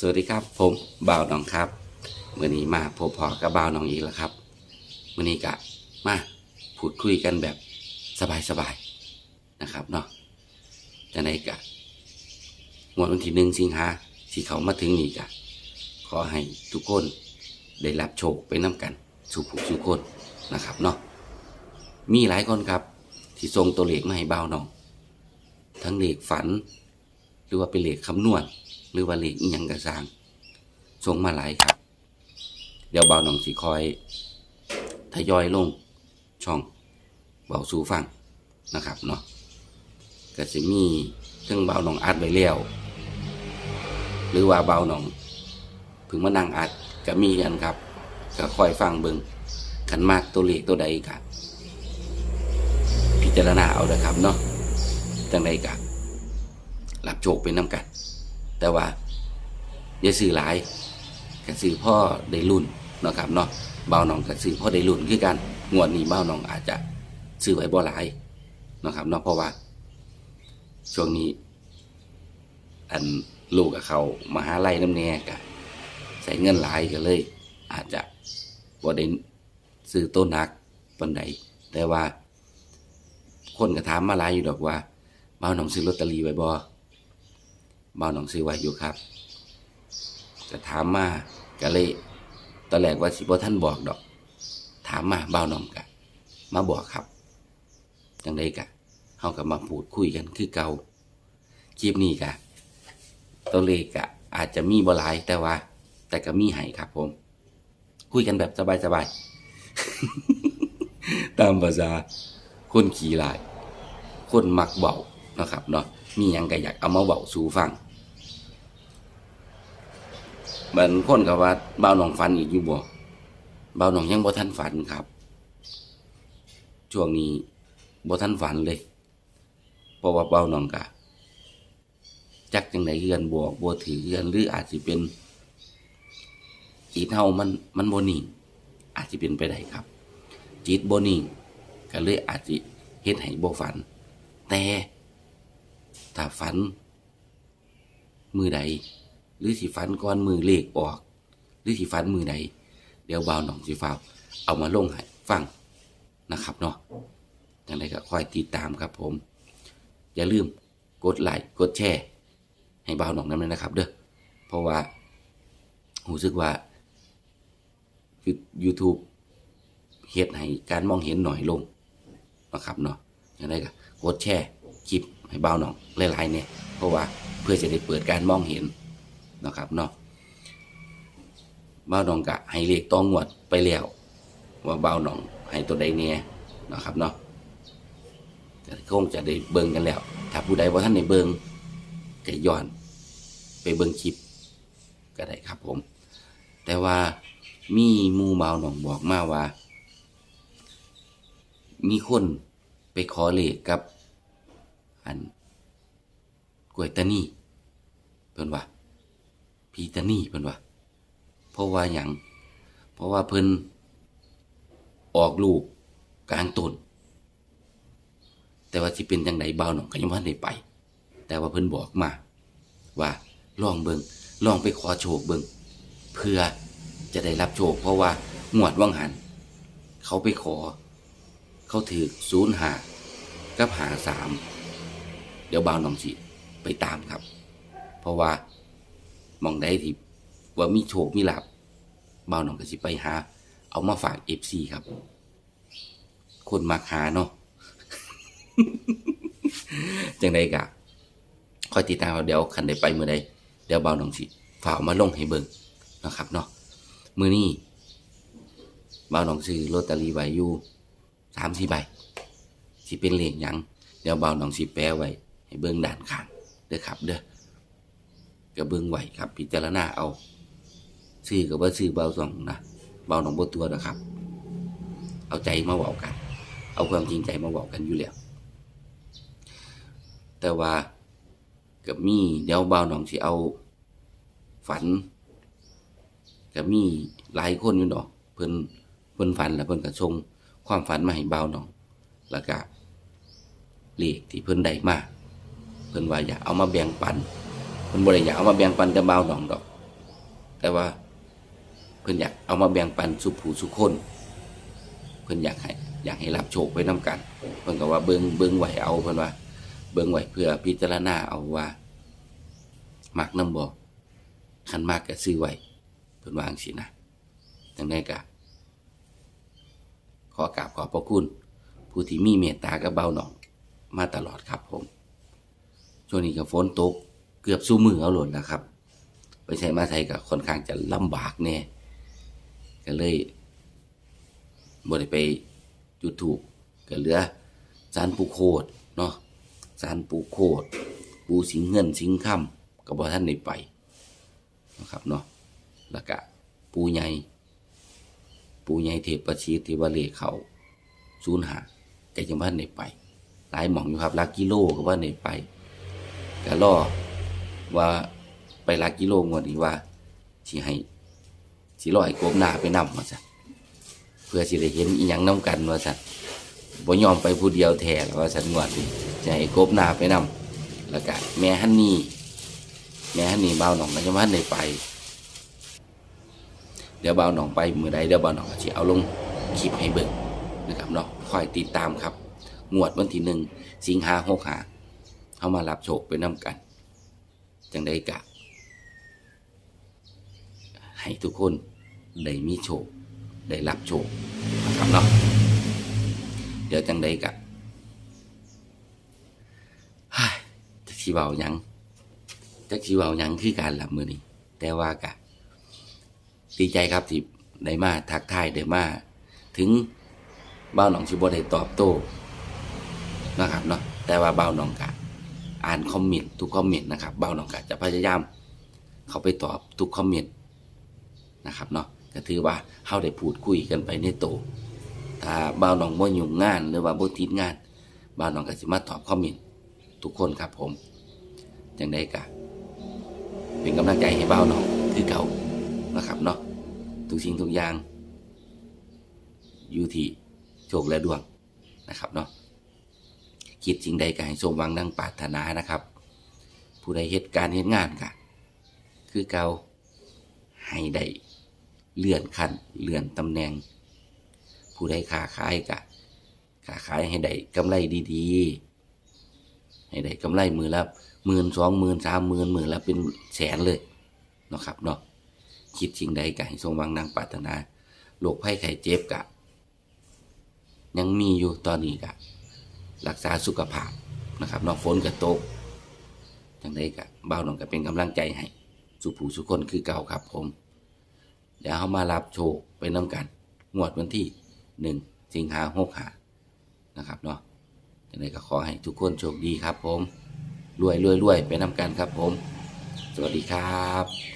สวัสดีครับ ผมบ่าวน้องครับมื่อนี้มาพบพอกับบ่าวน้องอีกแล้วครับมื่อนี้กะมาพูดคุยกันแบบสบายๆนะครับเนาะจะในกะงวดวันที่หนึ่งสิงหาที่เขามาถึงนี่กะขอให้ทุกคนได้รับโชคไปน้ำกันสู่ผู้สู่คนนะครับเนาะมีหลายคนครับ ที่ส่งตัวเลขมาให้บ่าวน้อง ทั้งเลขฝัน หรือว่าเป็นเลขคำนวณ หรือว่าเลขอีหยังกระสร้างส่งมาหลายครับ เดี๋ยวเบาหนองสีคอยทยอยลงช่องเบาสูฟังนะครับเนาะก็จะมีเครื่องเบาหนองอัดไว้แล้วหรือว่าเบาหนองพึ่งมานั่งอัดก็มีกันครับก็คอยฟังเบิงขันมากตัวเลขตัวใดกันพิจารณาเอาเลยครับเนาะจังใดกันรับโชคเป็นน้ำกัน แต่ว่าอย่าซื้อหลายกรซื้อพ่อได้รุ่นนะครับเนาะเบาหนองกรซื้อพ่อได้รุ่นคือกันงวดนี้เบาหนองอาจจะซื้อไว้บ่หลายนะครับเนาะเพราะว่า ช่วงนี้ อันลูกกับเขามาหาไล่น้ำแน่กะใส่เงินหลายก็เลย อาจจะบ่ได้ซื้อต้นนักปันใดแต่ว่า คนก็ถามมาหลายอยู่ดอกว่าเบาหนองซื้อลอตเตอรี่ไว้บ่ เบาหนองซื้อไว้อยู่ครับจะถามมาก็เลยตอนแรกว่าสิบ่ท่านบอกดอก ถามมาเบาหนองกะมาบอกครับจังไดกะเฮากับมาพูดคุยกันคือเก่าคลิปนี้กะตัวเลขกะ อาจจะมีบ่หลายแต่ว่า แต่ก็มีให้ครับ ผม คุยกันแบบสบายๆตามภาษาคนขี่ลาย คนมักเบานะครับเนาะมีหยังก็อยากเอามาเบาสู่ฟัง บางคนก็ว่าเบาหนองฟันอีกอยู่บ่เบาหนองยังบ่ทันฝันครับ ช่วงนี้บ่ทันฝันเลยเพราะว่าเบาหนองกะจักจังไดเฮือนบวกบ่ถือเฮือนหรืออาจสิเป็นจิตเฮามันมันบ่นิ่งอาจสิเป็นไปได้ครับ จิตบ่นิ่งก็เลยอาจสิเฮ็ดให้บ่ฝัน แต่ถ้าฝัน มือใด หรือสิฝันก่อนมือเลขออก หรือสิฝันมือใดเดี๋ยวบ่าวหนองสิฟ้าเอามาลงให้ฟังนะครับเนาะจังไดก็คอยติดตามครับผม อย่าลืมกดไลค์กดแชร์ให้บ่าวหนองนั้นนะครับ เด้อเพราะว่ารู้สึกว่า YouTube เฮ็ดให้การมองเห็นหน่อยลงนะครับเนาะอยังไงก็กดแชร์คลิปให้บ่าวหนองหลายๆเนี่ยเพราะว่าเพื่อจะได้เปิดการมองเห็น นะครับเนาะบ่าวหนองกะให้เลขต้องงวดไปแล้วว่าบ่าวหนองให้ตัวใดเนี่ยนะครับเนาะก็คงจะได้เบิ่งกันแล้ว ถ้าผู้ใดว่าท่านในเบิ่งก็ย้อน ไปเบิ่งคลิปก็ได้ครับผม แต่ว่ามีมูเบาหนองบอกมาว่า มีคนไปขอเลขกับ อันกวยตานี่เพิ่อนว่า พีตานีเพิ่นว่าเพราะว่าหยังเพราะว่าเพิ่นออกลูกกลางต้นแต่ว่าสิเป็นจังไดบ่าหนองก็ยังบ่ทันได้ไป แต่ว่าเพิ่นบอกมา ว่าลองเบิงลองไปขอโชคเบิงเพื่อจะได้รับโชค เพราะว่าหมวดว่างหัน เขาไปขอ เขาถือศูนย์หากับหาสามเดี๋ยวบ่าวน้องสิไปตามครับ เพราะว่า มองได้ที่ว่ามีโชคมีลาบเบาวน้องก็สิไปหา เอามาฝากเอฟซีครับ คนมักหาเนาะจังไดกะคอยติดตามเดี๋ยวคันได้ไปเมื่อใดเดี๋ยวเบาหนองสิฝากเอามาลงให้เบิ่งนะครับเนาะมือนี้เบาหนองซื้อลอตเตอรี่ไว้อยู่สามสี่ใบสิเป็นเลขหยังเดี๋ยวเบาหนองสิแปลไว้ให้เบิ่งด้านข้างเด้อครับ เด้อ ก็เบิ่งไหวครับ พิจารณาเอาซื้อกับว่าซื้อเบาสองนะเบาหนองบ่ตัวนะครับ เอาใจมาบอกกัน เอาความจริงใจมาบอกกันอยู่แล้วแต่ว่ากับมีเดี๋ยวเบาหนองสิเอา ฝันกับมีหลายคนอยู่ดอกเพิ่นเพิ่นฝันแล้วเพิ่นก็ส่งความฝันมาให้เบาหนอง แล้วก็เลขที่เพิ่นได้มาเพิ่นว่าอยากเอามาแบ่งปัน เพิ่นบ่ได้อยากเอามาแบ่งปันแต่บ่าวหนองดอก แต่ว่าเพิ่นอยากเอามาแบ่งปันสุผู้สุคน เพิ่นอยากให้อยากให้รับโชคไปนํกัน เพิ่นก็ว่าเบิ่งเบิ่งไหวเอาเพิ่นว่า เบิ่งไหวเพื่อพิจารณาเอาว่ามักนำบ่คันมากก็ซื้อไว้เพิ่นวาจังซี่นะจังไดก็ขอกราบขอบพระคุณ ผู้ที่มีเมตตากับเบาหนอง มาตลอดครับผม ช่วงนี้ก็ฝนตก เกือบสู้มือเอาหล่นนะครับ ไปใช้มาใช้ก็ค่อนข้างจะลำบากแน่ก็เลยบ่ได้ไปจุดถูกก็เหลือสารปูโคดเนาะสารปูโคดปูสิงเงินสิงคำก็บ่ท่านได้ไปนะครับเนาะแล้วก็ปูใหญ่ปูใหญ่เทพประชีติวาเลเขาศูนย์หาก็ยังบ่านได้ไป หลายหม่องอยู่ครับลักกิโลก็ว่าได้ไปก็รอ ว่าไปลักกิโลงวดนี้ว่าสิให้สิรอให้กบหน้าไปนำว่าซั่นเพื่อสิได้เห็นอีหยังนํกันว่าซั่นบ่ยอมไปผู้เดียวแท้แล้วว่าซั่นงวดนี้จะให้กบหน้าไปนำแล้วก็แม่ฮันนี่แม่ฮันนี่บ่าหน่องก็จะมาฮันได้ไป เดี๋ยวบ่าหน่องไปมือใดเดี๋ยวบ่าหน่องก็สิเอาลงคลิปให้เบิ่งนะครับเนาะคอยติดตามครับ งวดวันที่หนึ่งสิงหาหกหาเข้ามารับโชคไปน้ำกัน จังได้กะ ให้ทุกคนได้มีโชค ได้รับโชคนะครับเนาะเดี๋ยวจังได้กะจักชีเบาหยังจักชีเบาหยังคือการหลับมือนี้แต่ว่ากะดีใจครับที่ได้มาทักทายได้มาถึงบ้าหนองชิบได้ตอบโต้นะครับเนาะแต่ว่าบ้าหนองกะ อ่านคอมเมนต์ทุกคอมเมนต์นะครับเบ้าวหนองกะจะพยายามเข้าไปตอบทุกคอมเมนต์นะครับเนาะก็ถือว่าเฮาได้พูดคุยกันไปในโตถ้าเบ้าวหนองบ่ยุ่งงานหรือว่าบ่ติดงานเบ้าวหนองก็สิมาตอบคอมเมนต์ทุกคนครับผมจังได้กะเป็นกำลังใจให้เบ้าหนองคือเก่านะครับเนาะทุกสิ่งทุกอย่างอยู่ที่โชคและดวงนะครับเนาะ คิดสิ่งใดก็ให้สมหวังดังปรารถนานะครับ ผู้ใดเหตุการณ์เหตุงานกะคือเกาให้ได้เลื่อนขั้นเลื่อนตำแหน่ง ผู้ใดค้าขายกะค้าขายให้ได้กำไรดีๆ ให้ได้กำไรมือละหมื่นสองหมื่นสามหมื่นหมื่นละเป็นแสนเลยเนาะครับเนาะคิดสิ่งใดก็ให้ทรงวางนางปรารถนาโรคภัยไข้เจ็บกะ ยังมีอยู่ตอนนี้กะ รักษาสุขภาพนะครับนอกฝนกับตกจังใดกะเบ้าหนองก็เป็นกำลังใจให้สุผู้สุคนคือเก่าครับผมเดี๋ยวเขามารับโชคไปน้ำกัน งวดวันที่หนึ่งสิงหาหกหานะครับเนาะยังไงก็ขอให้ทุกคนโชคดีครับผมรวยรวยรวยไปนำกันครับผม สวัสดีครับ